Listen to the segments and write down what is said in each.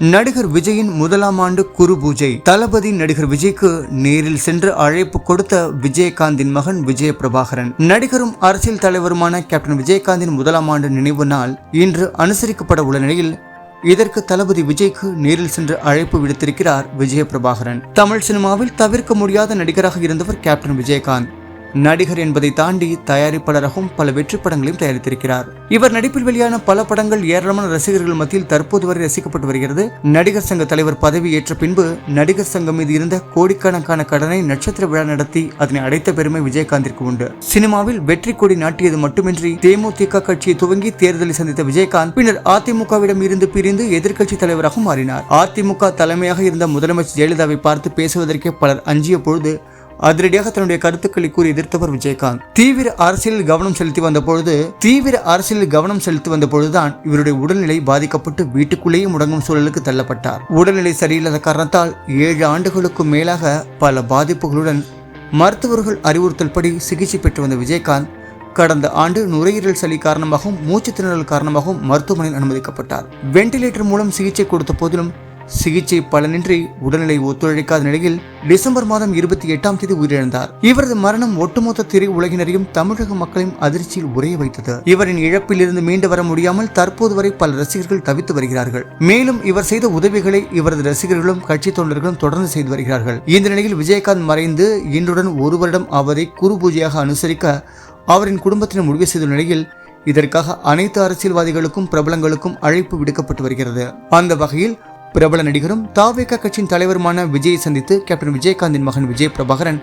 நடிகர் விஜயின் முதலாம் ஆண்டு குரு பூஜை. தளபதி நடிகர் விஜய்க்கு நேரில் சென்று அழைப்பு கொடுத்த விஜயகாந்தின் மகன் விஜய பிரபாகரன் நடிகரும் அரசியல் தலைவருமான கேப்டன் விஜயகாந்தின் முதலாம் ஆண்டு நினைவு நாள் இன்று அனுசரிக்கப்பட உள்ள நிலையில் இதற்கு தளபதி விஜய்க்கு நேரில் சென்று அழைப்பு விடுத்திருக்கிறார் விஜய பிரபாகரன் தமிழ் சினிமாவில் தவிர்க்க முடியாத நடிகராக இருந்தவர் கேப்டன் விஜயகாந்த். நடிகர் என்பதை தாண்டி தயாரிப்பாளராகவும் பல வெற்றி படங்களையும் தயாரித்திருக்கிறார். இவர் நடிப்பில் வெளியான பல படங்கள் ஏராளமான ரசிகர்கள் மத்தியில் தற்போது வரை ரசிக்கப்பட்டு வருகிறது. நடிகர் சங்க தலைவர் பதவி ஏற்ற பின்பு நடிகர் சங்கம் மீது இருந்த கோடிக்கணக்கான கடனை நட்சத்திர விழா நடத்தி அதனை அடைத்த பெருமை விஜயகாந்திற்கு உண்டு. சினிமாவில் வெற்றி கொடி நாட்டியது மட்டுமின்றி தேமுதிக கட்சியை துவங்கி தேர்தலை சந்தித்த விஜயகாந்த் பின்னர் அதிமுகவிடம் இருந்து பிரிந்து எதிர்க்கட்சி தலைவராக மாறினார். அதிமுக தலைமையாக இருந்த முதலமைச்சர் ஜெயலலிதாவை பார்த்து பேசுவதற்கே பலர் அஞ்சிய பொழுது அதிரடியாக தன்னுடைய கருத்துக்களை கூறி எதிர்த்தவர் விஜயகாந்த். தீவிர அரசியலில் கவனம் செலுத்தி வந்த பொழுது தீவிர அரசியலில் கவனம் செலுத்தி வந்த பொழுதுதான் இவருடைய உடல்நிலை பாதிக்கப்பட்டு வீட்டுக்குள்ளேயே முடங்கும் சூழலுக்கு தள்ளப்பட்டார். உடல்நிலை சரியில்லாத காரணத்தால் ஏழு ஆண்டுகளுக்கும் மேலாக பல பாதிப்புகளுடன் மருத்துவர்கள் அறிவுறுத்தல் படி சிகிச்சை பெற்று வந்த விஜயகாந்த் கடந்த ஆண்டு நுரையீரல் சளி காரணமாகவும் மூச்சு திணறல் காரணமாகவும் மருத்துவமனையில் அனுமதிக்கப்பட்டார். வெண்டிலேட்டர் மூலம் சிகிச்சை கொடுத்த போதிலும் சிகிச்சை பலனின்றி உடல்நிலை ஒத்துழைக்காத நிலையில் டிசம்பர் மாதம் இருபத்தி எட்டாம் தேதி உயிரிழந்தார். இவரது மரணம் ஒட்டுமொத்த திரை உலகினரையும் தமிழக மக்களையும் அதிர்ச்சியில் உரைய வைத்தது. இவரின் இழப்பிலிருந்து மீண்டு வர முடியாமல் தற்போது வரை பல ரசிகர்கள் தவித்து வருகிறார்கள். மேலும் இவர் செய்த உதவிகளை இவரது ரசிகர்களும் கட்சி தொண்டர்களும் தொடர்ந்து செய்து வருகிறார்கள். இந்த நிலையில் விஜயகாந்த் மறைந்து இன்றுடன் ஒரு வருடம் அவரை குரு பூஜையாக அனுசரிக்க அவரின் குடும்பத்தினர் முடிவு செய்துள்ள நிலையில் இதற்காக அனைத்து அரசியல்வாதிகளுக்கும் பிரபலங்களுக்கும் அழைப்பு விடுக்கப்பட்டு வருகிறது. அந்த வகையில் பிரபல நடிகரும் தாவேக கட்சியின் தலைவருமான விஜயை சந்தித்து கேப்டன் விஜயகாந்தின் மகன் விஜய் பிரபாகரன்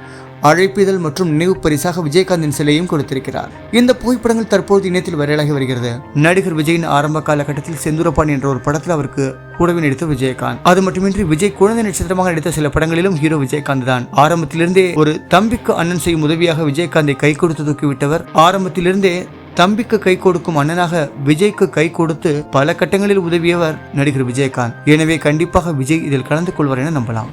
அழைப்பிதழ் மற்றும் நினைவு பரிசாக விஜயகாந்தின் சிலையும் கொடுத்திருக்கிறார். இந்த புகைப்படங்கள் தற்போது இணையத்தில் வைரலாகி வருகிறது. நடிகர் விஜயின் ஆரம்ப காலகட்டத்தில் செந்தூரப்பான் என்ற ஒரு படத்தில் அவருக்கு கூடவே நடித்த விஜயகாந்த். அது மட்டுமின்றி விஜய் குழந்தை நட்சத்திரமாக நடித்த சில படங்களிலும் ஹீரோ விஜயகாந்த் தான். ஆரம்பத்திலிருந்தே ஒரு தம்பிக்கு அண்ணன் செய்யும் உதவியாக விஜயகாந்தை கை கொடுத்து தூக்கிவிட்டவர். ஆரம்பத்திலிருந்தே தம்பிக்கு கை கொடுக்கும் அண்ணனாக விஜய்க்கு கை கொடுத்து பல கட்டங்களில் உதவியவர் நடிகர் விஜயகாந்த். எனவே கண்டிப்பாக விஜய் இதில் கலந்து கொள்வார் என நம்பலாம்.